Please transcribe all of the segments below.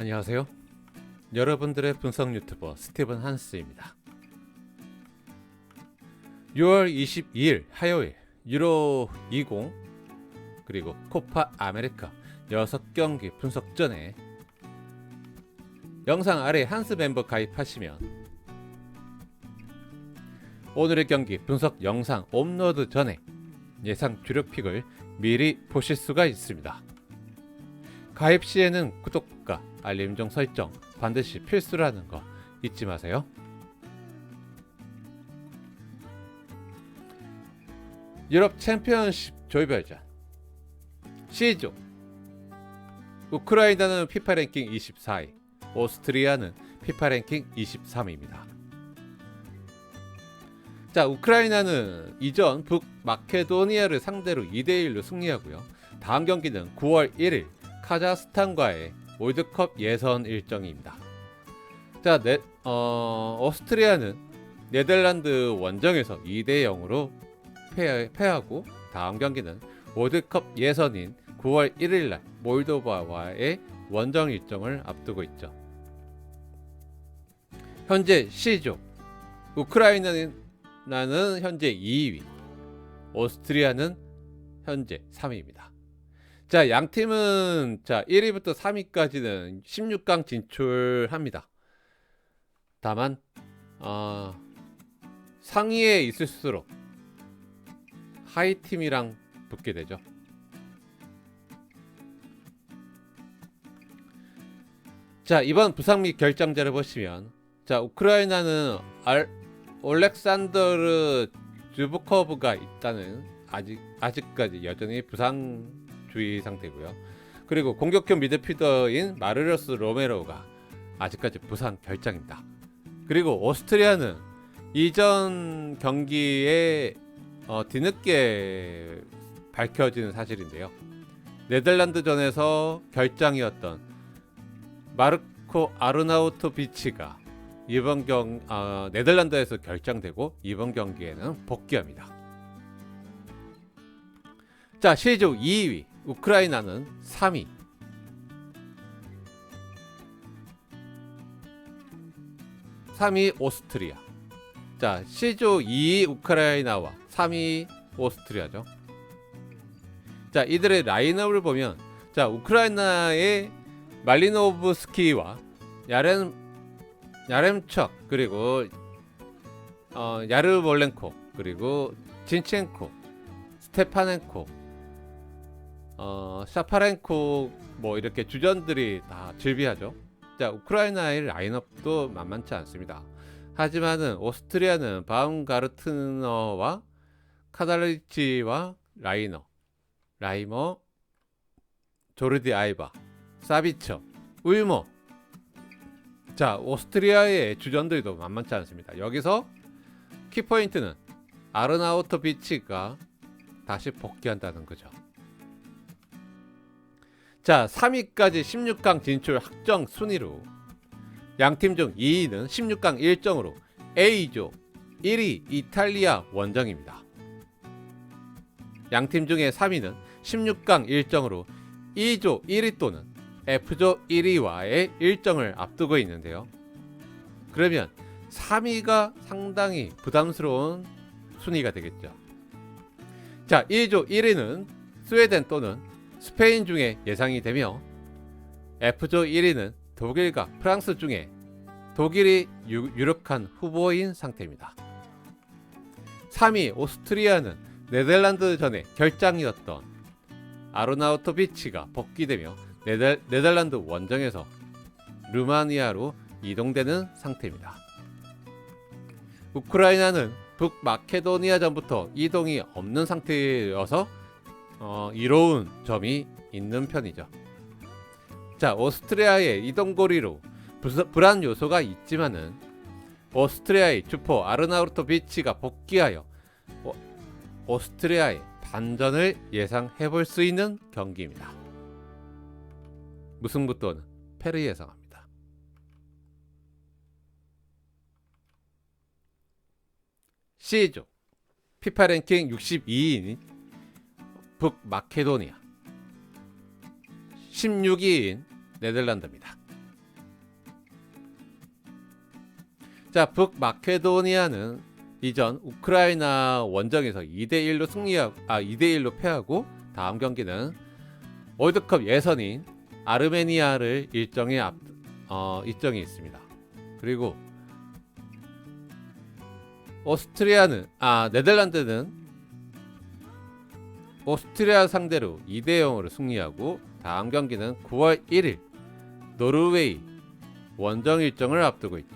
안녕하세요. 여러분들의 분석 유튜버 스티븐 한스입니다. 6월 22일 화요일 유로 20 그리고 코파 아메리카 6경기 분석 전에 영상 아래 한스 멤버 가입하시면 오늘의 경기 분석 영상 업로드 전에 예상 주력 픽을 미리 보실 수가 있습니다. 가입 시에는 구독과 알림 종 설정 반드시 필수라는 거 잊지 마세요. 유럽 챔피언십 조별전 C조 우크라이나는 피파 랭킹 24위, 오스트리아는 피파 랭킹 23위입니다. 자, 우크라이나는 이전 북마케도니아를 상대로 2대 1로 승리하고요. 다음 경기는 9월 1일 카자흐스탄과의 월드컵 예선 일정입니다. 자, 네, 어, 오스트리아는 네덜란드 원정에서 2대 0으로 패, 패하고 다음 경기는 월드컵 예선인 9월 1일 날 몰도바와의 원정 일정을 앞두고 있죠. 현재 C조 우크라이나는 현재 2위, 오스트리아는 현재 3위입니다. 자, 양 팀은 자, 1위부터 3위까지는 16강 진출합니다. 다만 어, 상위에 있을수록 하이 팀이랑 붙게 되죠. 자, 이번 부상 및 결정자를 보시면 자, 우크라이나는 알, 올렉산더르 즈부커브가 있다는 아직 아직까지 여전히 부상 주의 상태고요. 그리고 공격형 미드필더인 마르로스 로메로가 아직까지 부상 결장입니다. 그리고 오스트리아는 이전 경기에 어, 뒤늦게 밝혀지는 사실인데요. 네덜란드전에서 결장이었던 마르코 아르나우토비치가 이번 경 어, 네덜란드에서 결정되고 이번 경기에는 복귀합니다. 자, 시조 2위 우크라이나는 3위. 삼위 오스트리아. 자, 시조 2위 우크라이나와 3위 오스트리아죠. 자, 이들의 라인업을 보면 자, 우크라이나의 말리노브스키와 야렌 야렘척 그리고 어, 야르몰렌코 그리고 진첸코 스테파넨코 어, 샤파렌코 뭐 이렇게 주전들이 다 즐비하죠. 자 우크라이나의 라인업도 만만치 않습니다. 하지만은 오스트리아는 바움가르트너와 카달리치와 라이너, 라이머, 조르디 아이바, 사비처, 울모 자, 오스트리아의 주전들도 만만치 않습니다. 여기서 키포인트는 아르나우토 비치가 다시 복귀한다는 거죠. 자, 3위까지 16강 진출 확정 순위로 양팀 중 2위는 16강 일정으로 A조 1위 이탈리아 원정입니다. 양팀 중에 3위는 16강 일정으로 2조 1위 또는 F조 1위와의 일정을 앞두고 있는데요. 그러면 3위가 상당히 부담스러운 순위가 되겠죠. 자, 2조 1위는 스웨덴 또는 스페인 중에 예상이 되며 F조 1위는 독일과 프랑스 중에 독일이 유, 유력한 후보인 상태입니다. 3위 오스트리아는 네덜란드 전에 결장이었던 아르나우토비치가 복귀되며 네덜, 네덜란드 원정에서 루마니아로 이동되는 상태입니다. 우크라이나는 북마케도니아 전부터 이동이 없는 상태여서 어, 이로운 점이 있는 편이죠. 자, 오스트리아의 이동거리로 불안 요소가 있지만은 오스트리아의 주포 아르나우토비치가 복귀하여 오, 오스트리아의 반전을 예상해 볼 수 있는 경기입니다. 무승부 또는 패를 예상합니다. C조 피파 랭킹 62위인 북마케도니아 16위인 네덜란드입니다. 자, 북마케도니아는 이전 우크라이나 원정에서 2대 1로 승리하고 아 2대 1로 패하고 다음 경기는 월드컵 예선인 아르메니아를 일정에 앞 어, 일정이 있습니다. 그리고 오스트리아는 아 네덜란드는 오스트리아 상대로 2대 0으로 승리하고 다음 경기는 9월 1일 노르웨이 원정 일정을 앞두고 있죠.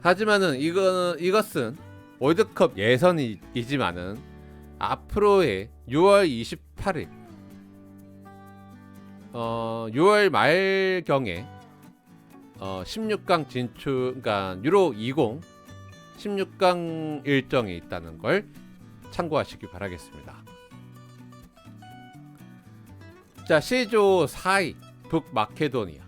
하지만은 이거는 이것은 월드컵 예선이지만은 앞으로의 6월 28일 어 6월 말경에 어 16강 진출 그러니까 유로 20 16강 일정이 있다는 걸 참고하시기 바라겠습니다. 자, C조 4위 북마케도니아.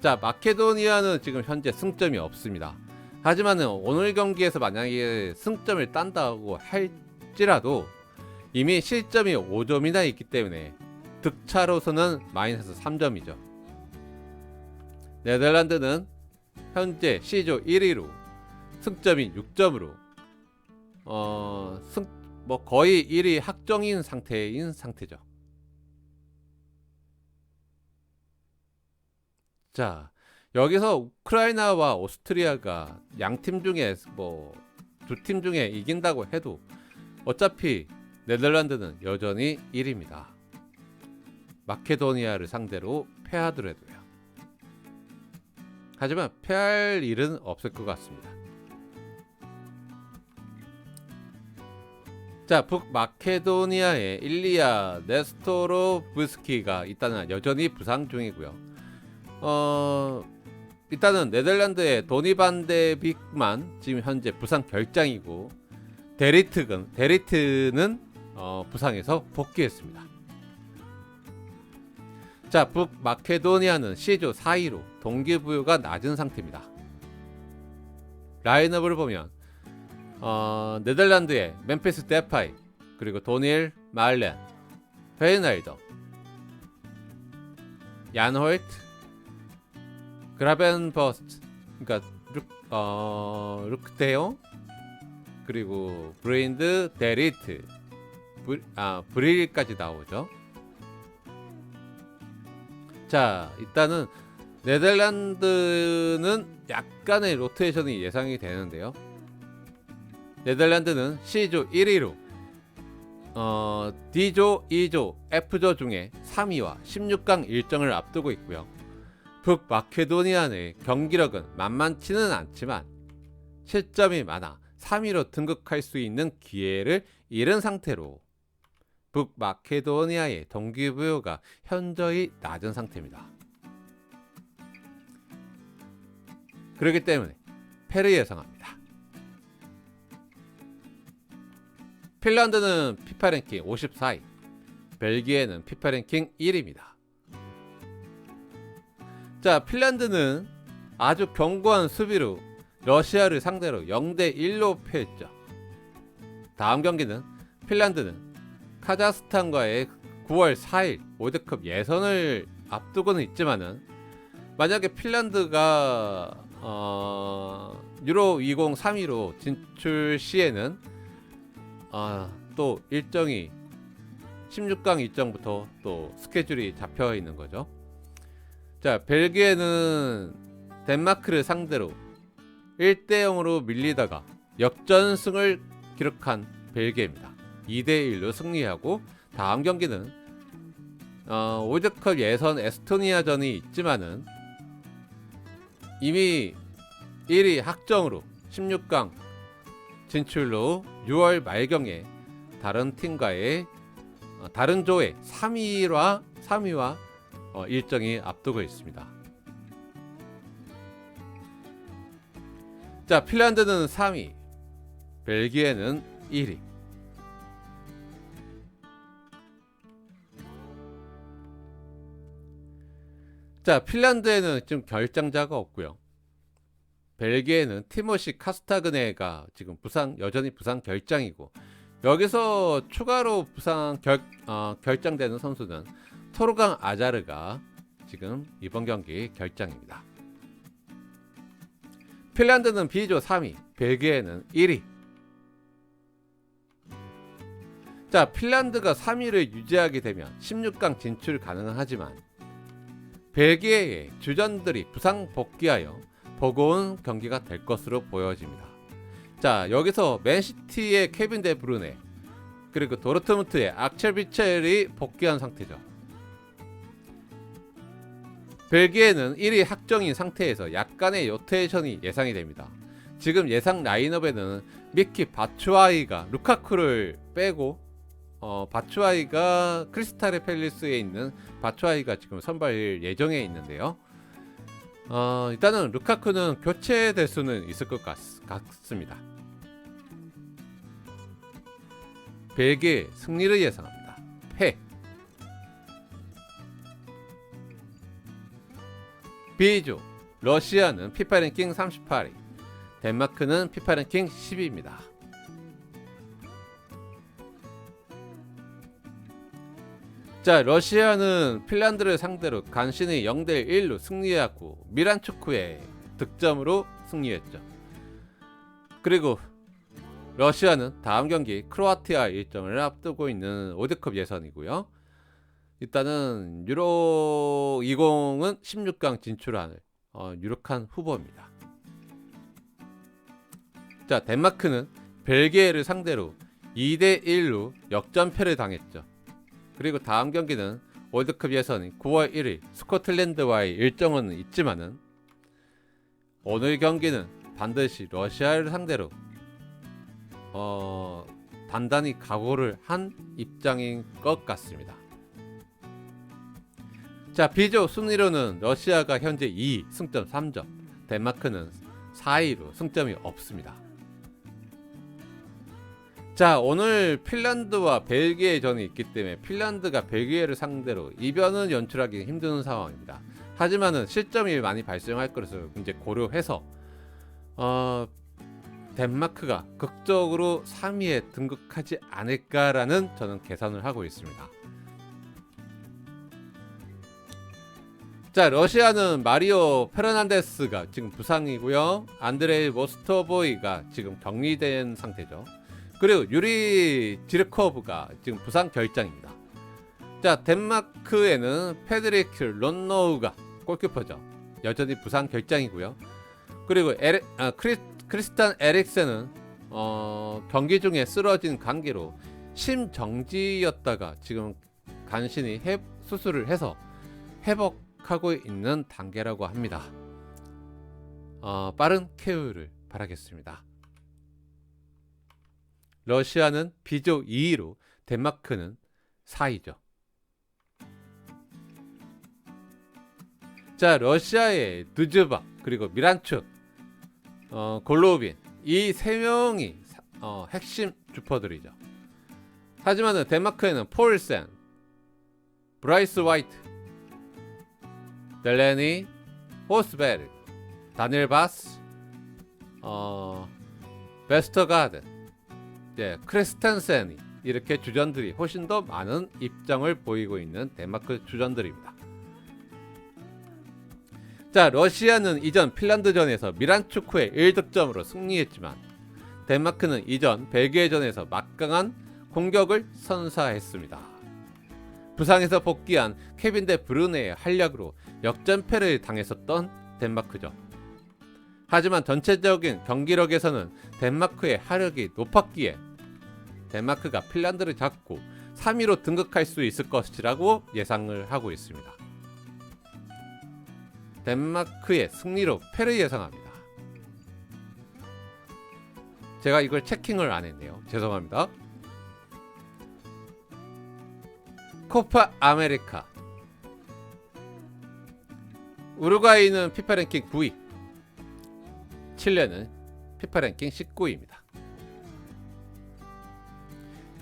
자, 마케도니아는 지금 현재 승점이 없습니다. 하지만은 오늘 경기에서 만약에 승점을 딴다고 할지라도 이미 실점이 5점이나 있기 때문에 득차로서는 마이너스 3점이죠. 네덜란드는 현재 C조 1위로 승점이 6점으로 어, 승, 뭐 거의 1위 확정인 상태인 상태죠. 자, 여기서 우크라이나와 오스트리아가 양 팀 중에 뭐 두 팀 중에 이긴다고 해도 어차피 네덜란드는 여전히 1위입니다. 마케도니아를 상대로 패하더라도요. 하지만 패할 일은 없을 것 같습니다. 자, 북마케도니아의 일리아 네스토로브스키가 일단은 여전히 부상 중이고요. 어, 일단은 네덜란드의 도니반데빅만 지금 현재 부상 결장이고 데리트는 데리트는 어, 부상에서 복귀했습니다. 자, 북마케도니아는 C조 4위로 동기부여가 낮은 상태입니다. 라인업을 보면 어, 네덜란드의 멤피스 데파이 그리고 도닐 말렌 페이날더 얀홀트 그라벤버스트 그러니까 루, 어, 루크테오 그리고 브레인드 데리트 브, 아 브릴까지 나오죠. 자 일단은 네덜란드는 약간의 로테이션이 예상이 되는데요. 네덜란드는 C조 1위로 어, D조, E조, F조 중에 3위와 16강 일정을 앞두고 있고요. 북마케도니아의 경기력은 만만치는 않지만 실점이 많아 3위로 등극할 수 있는 기회를 잃은 상태로 북마케도니아의 동기부여가 현저히 낮은 상태입니다. 그렇기 때문에 패를 예상합니다. 핀란드는 피파 랭킹 54위, 벨기에는 피파 랭킹 1위입니다. 자, 핀란드는 아주 견고한 수비로 러시아를 상대로 0대 1로 패했죠. 다음 경기는 핀란드는 카자흐스탄과의 9월 4일 월드컵 예선을 앞두고는 있지만은 만약에 핀란드가 어, 유로 20 3위로 진출 시에는 아, 또 일정이 16강 일정부터 또 스케줄이 잡혀 있는 거죠. 자, 벨기에는 덴마크를 상대로 1대 0으로 밀리다가 역전승을 기록한 벨기에입니다. 2대 1로 승리하고 다음 경기는 어, 월드컵 예선 에스토니아전이 있지만은 이미 1위 확정으로 16강 진출로 6월 말경에 다른 팀과의 어, 다른 조의 3위와 3위와 어, 일정이 앞두고 있습니다. 자, 핀란드는 3위, 벨기에는 1위. 자, 핀란드에는 지금 결장자가 없고요. 벨기에는 티모시 카스타그네가 지금 부상 여전히 부상 결장이고 여기서 추가로 부상 결, 어, 결장되는 선수는 토르강 아자르가 지금 이번 경기 결장입니다. 핀란드는 B조 3위, 벨기에는 1위. 자, 핀란드가 3위를 유지하게 되면 16강 진출 가능하지만 벨기에의 주전들이 부상 복귀하여 버거운 경기가 될 것으로 보여집니다. 자, 여기서 맨시티의 케빈 데 브루네 그리고 도르트문트의 악첼 비첼이 복귀한 상태죠. 벨기에는 1위 확정인 상태에서 약간의 요테이션이 예상이 됩니다. 지금 예상 라인업에는 미키 바추아이가 루카쿠를 빼고 어, 바추아이가 크리스탈의 팰리스에 있는 바추아이가 지금 선발 예정에 있는데요. 어, 일단은 루카쿠는 교체될 수는 있을 것 같, 같습니다. 벨기에 승리를 예상합니다. 패. B조 러시아는 피파 랭킹 38위, 덴마크는 피파 랭킹 10위입니다. 자, 러시아는 핀란드를 상대로 간신히 0대 1로 승리하고 미란 축구의 득점으로 승리했죠. 그리고 러시아는 다음 경기 크로아티아 일정을 앞두고 있는 월드컵 예선이고요. 일단은 유로 20은 16강 진출할 어, 유력한 후보입니다. 자, 덴마크는 벨기에를 상대로 2대 1로 역전패를 당했죠. 그리고 다음 경기는 월드컵 예선인 9월 1일 스코틀랜드와의 일정은 있지만은 오늘 경기는 반드시 러시아를 상대로 어, 단단히 각오를 한 입장인 것 같습니다. 자, B조 순위로는 러시아가 현재 2위, 승점 3점, 덴마크는 4위로 승점이 없습니다. 자, 오늘 핀란드와 벨기에 전이 있기 때문에 핀란드가 벨기에를 상대로 이변은 연출하기 힘든 상황입니다. 하지만은 실점이 많이 발생할 것을 이제 고려해서 어, 덴마크가 극적으로 3위에 등극하지 않을까라는 저는 계산을 하고 있습니다. 자, 러시아는 마리오 페르난데스가 지금 부상이고요. 안드레이 모스토보이가 지금 격리된 상태죠. 그리고 유리 지르코브가 지금 부상 결장입니다. 자, 덴마크에는 페드리크 론노우가 골키퍼죠. 여전히 부상 결장이고요. 그리고 에레, 아, 크리, 크리스탄 에릭센은 어, 경기 중에 쓰러진 관계로 심정지였다가 지금 간신히 해, 수술을 해서 회복 하고 있는 단계라고 합니다. 어, 빠른 쾌유를 바라겠습니다. 러시아는 B조 2위로 덴마크는 4위죠. 자, 러시아의 드즈바 그리고 미란축, 어, 골로빈 이 세 명이 어, 핵심 주퍼들이죠. 하지만 덴마크에는 폴센, 브라이스 화이트, 델레니, 호스베르, 다니엘 바스, 어, 베스터가든, 네, 크리스텐센이 이렇게 주전들이 훨씬 더 많은 입장을 보이고 있는 덴마크 주전들입니다. 자, 러시아는 이전 핀란드전에서 미란 축구의 1득점으로 승리했지만 덴마크는 이전 벨기에전에서 막강한 공격을 선사했습니다. 부상에서 복귀한 케빈 데 브루네의 활약으로 역전패를 당했었던 덴마크죠. 하지만 전체적인 경기력에서는 덴마크의 화력이 높았기에 덴마크가 핀란드를 잡고 3위로 등극할 수 있을 것이라고 예상을 하고 있습니다. 덴마크의 승리로 패를 예상합니다. 제가 이걸 체킹을 안 했네요. 죄송합니다. 코파 아메리카 우루과이는 피파 랭킹 9위 칠레는 피파 랭킹 19위입니다.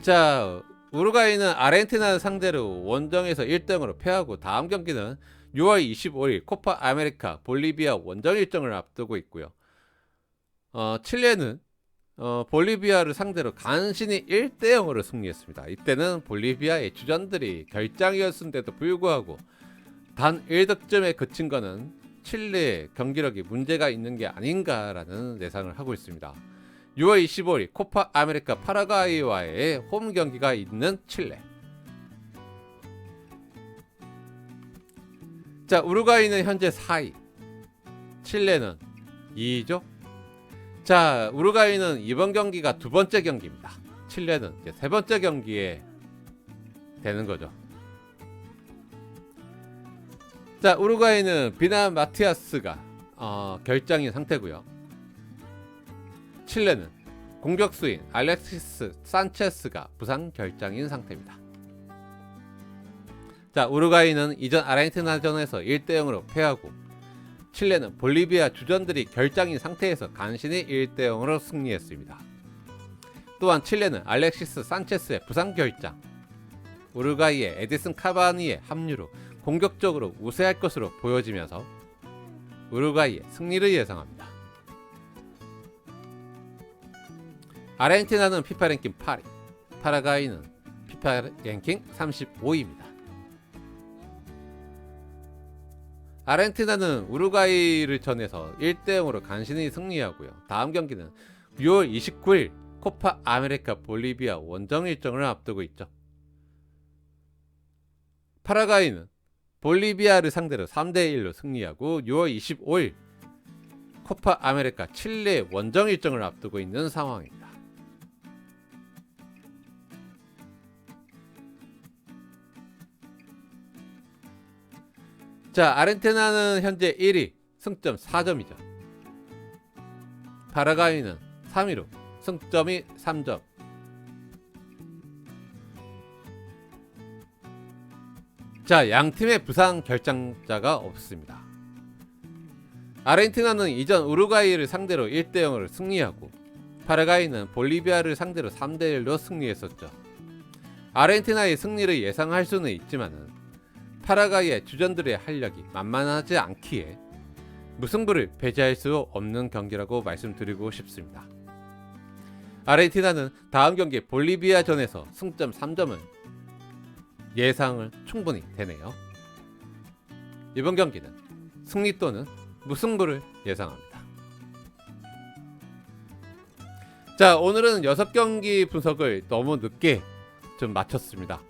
자, 우루과이는 아르헨티나를 상대로 원정에서 1등으로 패하고 다음 경기는 6월 25일 코파 아메리카 볼리비아 원정 일정을 앞두고 있고요. 어, 칠레는 어, 볼리비아를 상대로 간신히 1대 0으로 승리했습니다. 이때는 볼리비아의 주전들이 결장이었음에도 불구하고 단 1득점에 그친 거는 칠레의 경기력이 문제가 있는 게 아닌가라는 예상을 하고 있습니다. 6월 25일 코파 아메리카 파라과이와의 홈 경기가 있는 칠레. 자, 우루과이는 현재 4위. 칠레는 2위죠. 자, 우루과이는 이번 경기가 두 번째 경기입니다. 칠레는 이제 세 번째 경기에 되는 거죠. 자, 우루과이는 비나 마티아스가 어, 결장인 상태고요. 칠레는 공격수인 알렉시스 산체스가 부상 결장인 상태입니다. 자, 우루과이는 이전 아르헨티나전에서 1대 0으로 패하고 칠레는 볼리비아 주전들이 결장인 상태에서 간신히 1대 0으로 승리했습니다. 또한 칠레는 알렉시스 산체스의 부상 결장, 우루과이의 에디슨 카바니의 합류로 공격적으로 우세할 것으로 보여지면서 우루과이의 승리를 예상합니다. 아르헨티나는 피파 랭킹 8위, 파라과이는 피파 랭킹 35위입니다. 아르헨티나는 우루과이를 전해서 1대 0으로 간신히 승리하고요. 다음 경기는 6월 29일 코파 아메리카 볼리비아 원정 일정을 앞두고 있죠. 파라과이는 볼리비아를 상대로 3대 1로 승리하고 6월 25일 코파 아메리카 칠레 원정 일정을 앞두고 있는 상황입니다. 자, 아르헨티나는 현재 1위, 승점 4점이죠. 파라과이는 3위로 승점이 3점. 자, 양 팀의 부상 결정자가 없습니다. 아르헨티나는 이전 우루과이를 상대로 1대 0으로 승리하고 파라과이는 볼리비아를 상대로 3대 1로 승리했었죠. 아르헨티나의 승리를 예상할 수는 있지만은 파라과이의 주전들의 활력이 만만하지 않기에 무승부를 배제할 수 없는 경기라고 말씀드리고 싶습니다. 아르헨티나는 다음 경기 볼리비아전에서 승점 3점을 예상을 충분히 되네요. 이번 경기는 승리 또는 무승부를 예상합니다. 자, 오늘은 6경기 분석을 너무 늦게 좀 마쳤습니다.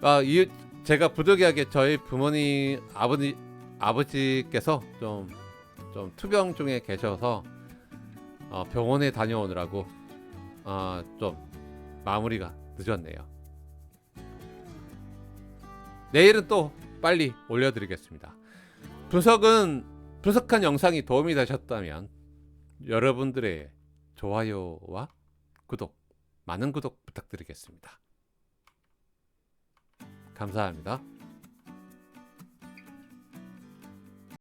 아, 이 제가 부득이하게 저희 부모님 아버지 아버지께서 좀, 좀 투병 중에 계셔서 어, 병원에 다녀오느라고 어, 좀 마무리가 늦었네요. 내일은 또 빨리 올려드리겠습니다. 분석은 분석한 영상이 도움이 되셨다면 여러분들의 좋아요와 구독, 많은 구독 부탁드리겠습니다. 감사합니다.